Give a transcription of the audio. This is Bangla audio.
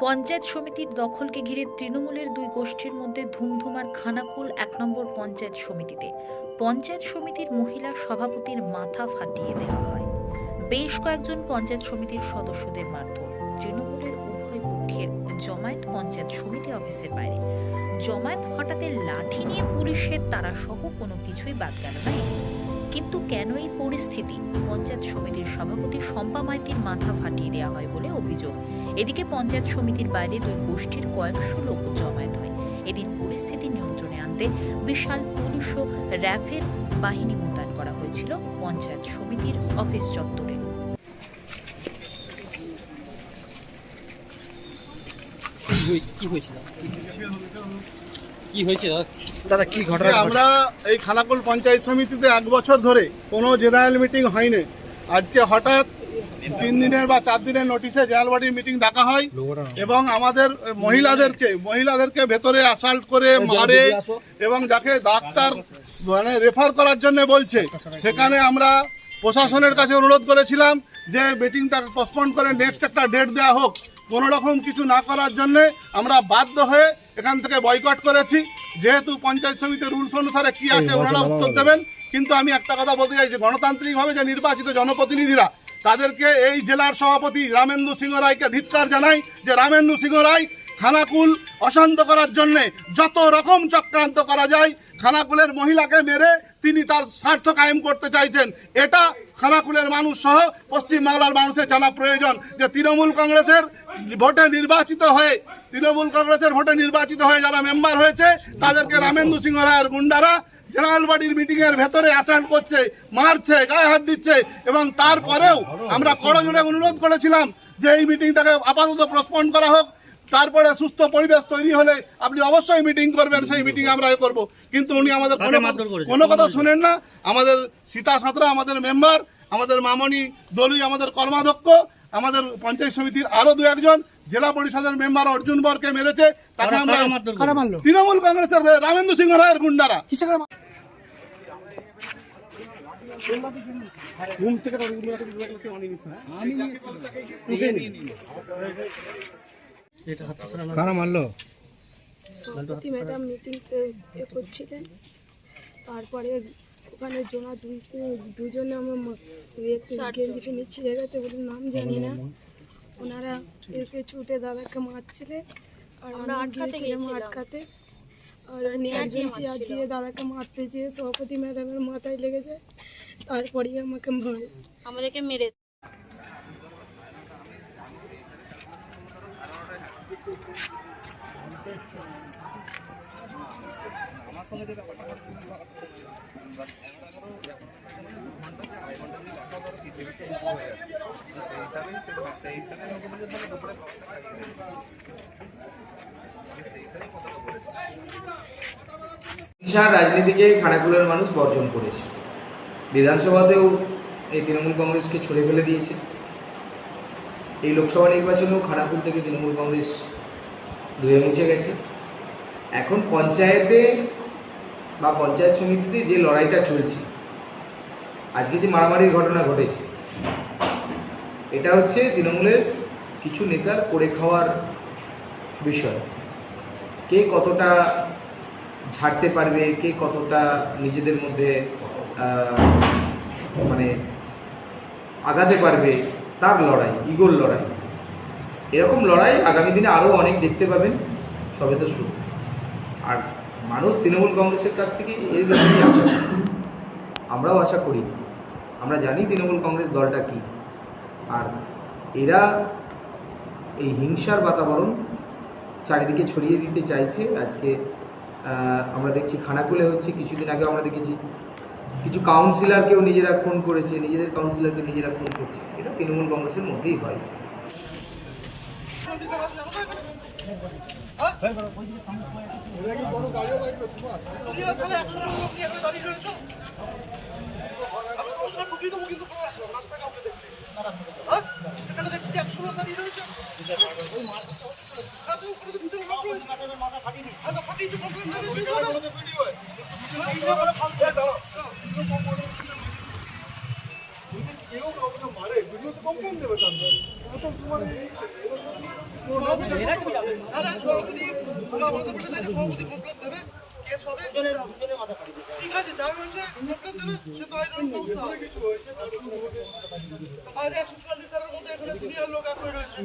পঞ্চায়েত সমিতির দখলকে ঘিরে তৃণমূলের দুই গোষ্ঠীর মধ্যে ধুমধুমার খানাকুল এক নম্বর পঞ্চায়েত সমিতিতে। পঞ্চায়েত সমিতির মহিলা সভাপতির মাথা ফাটিয়ে দেওয়া হয়। বেশ কয়েকজন পঞ্চায়েত সমিতির সদস্যদের মারধর। তৃণমূলের উভয় পক্ষের জমায়েত পঞ্চায়েত সমিতি অফিসের বাইরে। জমায়েত হঠাৎ লাঠি নিয়ে পুলিশের তারা সহ কোনো কিছুই বাদ গেল না কিন্তু কেন এই পরিস্থিতি? পঞ্চায়েত সমিতির সভাপতি শম্পা মাইতির মাথা ফাটিয়ে দেওয়া হয় বলে অভিযোগ। এদিকে পঞ্চায়েত সমিতির বাইরে দুই গোষ্ঠীর কয়েকশো লোক জমায়েত হয়। এদিন পরিস্থিতি নিয়ন্ত্রণে আনতে বিশাল পুলিশ ও র্যাফের বাহিনী মোতায়েন করা হয়েছিল পঞ্চায়েত সমিতির অফিস চত্বরে। কি হয়েছিল কি হয়েছে? দাদা? দাদা কি ঘটনা? আমরা এই খানাকুল পঞ্চায়েত সমিতিতে এক বছর ধরে কোনো জেনারেল মিটিং হয়নি। আজকে হঠাৎ তিন দিনের বা চার দিনের নোটিশে জেনারেল মিটিং ডাকা হয় এবং আমাদের মহিলাদেরকে মহিলাদেরকে ভেতরে অ্যাসাল্ট করে মারে এবং যাকে ডাক্তার মানে রেফার করার জন্য বলছে সেখানে আমরা প্রশাসনের কাছে অনুরোধ করেছিলাম যে মিটিংটা পোস্টপন করে নেক্সট একটা ডেট দেওয়া হোক। কোনো রকম কিছু না করার জন্যে আমরা বাধ্য হয়ে এখান থেকে বয়কট করেছি। যেহেতু পঞ্চায়েত সমিতির রুলস অনুসারে কি আছে ওনারা উত্তর দেবেন। কিন্তু আমি একটা কথা বলতে চাই যে গণতান্ত্রিকভাবে যে নির্বাচিত জনপ্রতিনিধিরা তাদেরকে এই জেলার সভাপতি রামেন্দু সিংহ রায়কে ধিৎকার জানাই যে রামেন্দু সিংহ রায় খানাকুল অশান্ত করার জন্যে যত রকম চক্রান্ত করা যায়, খানাকুলের মহিলাকে মেরে তিনি তার স্বার্থ কায়েম করতে চাইছেন। এটা খানাকুলের মানুষ সহ পশ্চিমবাংলার মানুষের জানা প্রয়োজন যে তৃণমূল কংগ্রেসের ভোটে নির্বাচিত হয়ে, তৃণমূল কংগ্রেসের ভোটে নির্বাচিত হয়ে যারা মেম্বার হয়েছে, তাদেরকে রামেন্দু সিংহ রায়ের গুন্ডারা জেনারেল বডির মিটিং এর ভেতরে অ্যাসাল্ট করছে মারছে গায়ে হাত দিচ্ছে এবং তারপরেও আমরা করজোড়ে অনুরোধ করেছিলাম যে এই মিটিংটাকে আপাতত প্রস্পন্ড করা হোক। তারপরে সুস্থ পরিবেশ তৈরি হলে আপনি অবশ্যই মিটিং করবেন সেই মিটিং আমরা করব। কিন্তু উনি আমাদের কোনো কথা- শুনেন না। আমাদের সীতা সাঁতরা আমাদের মেম্বার আমাদের মামনি দলুই আমাদের কর্মাধ্যক্ষ আমাদের পঞ্চায়েত সমিতির আরও দু একজন জেলা পরিষদের মেম্বার অর্জুন বরকে মেরেছে তাকে আমরা তৃণমূল কংগ্রেসের রামেন্দ্র সিংহ রায়ের গুন্ডারা। করে ঘুম থেকে মারলো? ম্যাডাম মিটিং করছিলেন তারপরে ওখানে জোনা দুই দুজনে আমার গেঞ্জি ফেঞ্জি ছিঁড়ে গেছে বলে নাম জানি না। ওনারা এসে ছুটে দাদাকে মারছিলেন আর আমরা গিয়েছিলাম আটকাতে। আর একজন চেয়ার দিয়ে দাদাকে মারতে যেয়ে সভাপতি ম্যাডামের মাথায় লেগেছে তারপরেই আমাকে মারে। আমাদেরকে মেরে আমার হিংসার রাজনীতিকে খানাকুলের মানুষ বর্জন করেছে। বিধানসভাতেও এই তৃণমূল কংগ্রেসকে ছড়ে ফেলে দিয়েছে। এই লোকসভা নির্বাচনেও খানাকুল থেকে তৃণমূল কংগ্রেস ধুয়ে মুছে গেছে। এখন পঞ্চায়েতে বা পঞ্চায়েত সমিতিতে যে লড়াইটা চলছে, আজকে যে মারামারির ঘটনা ঘটেছে এটা হচ্ছে তৃণমূলের কিছু নেতার করে খাওয়ার বিষয়। কে কতটা ঝাড়তে পারবে, কে কতটা নিজেদের মধ্যে মানে আগাতে পারবে, তার লড়াই, ইগোর লড়াই। এরকম লড়াই আগামী দিনে আরও অনেক দেখতে পাবেন, সবে তো শুরু। আর মানুষ তৃণমূল কংগ্রেসের কাছ থেকে এই আশা। আমরাও আশা করি। আমরা জানি তৃণমূল কংগ্রেস দলটা কী। আর এরা এই হিংসার বাতাবরণ চারিদিকে ছড়িয়ে দিতে চাইছে। আজকে আমরা দেখছি খানাকুলে হচ্ছে কিছুদিন আগে আমরা দেখেছি কিছু কাউন্সিলরকেও নিজেরা খুন করেছে, নিজেদের কাউন্সিলরকে নিজেরা খুন করছে। এটা তৃণমূল কংগ্রেসের মধ্যেই হয়। কেউ কাউকে মারে ভিডিও তো কমপ্লেন দেবে তার আরে সভাপতি পেটে থেকে সভাপতি কমপ্লেন দেবে। কেস হবে? ঠিক আছে যার হয়েছে কমপ্লেন দেবে সে তো আইন ব্যবস্থা বাইরে একশো চুয়াল্লিশ ধারার মধ্যে এখানে দুনিয়ার লোক এখন রয়েছে।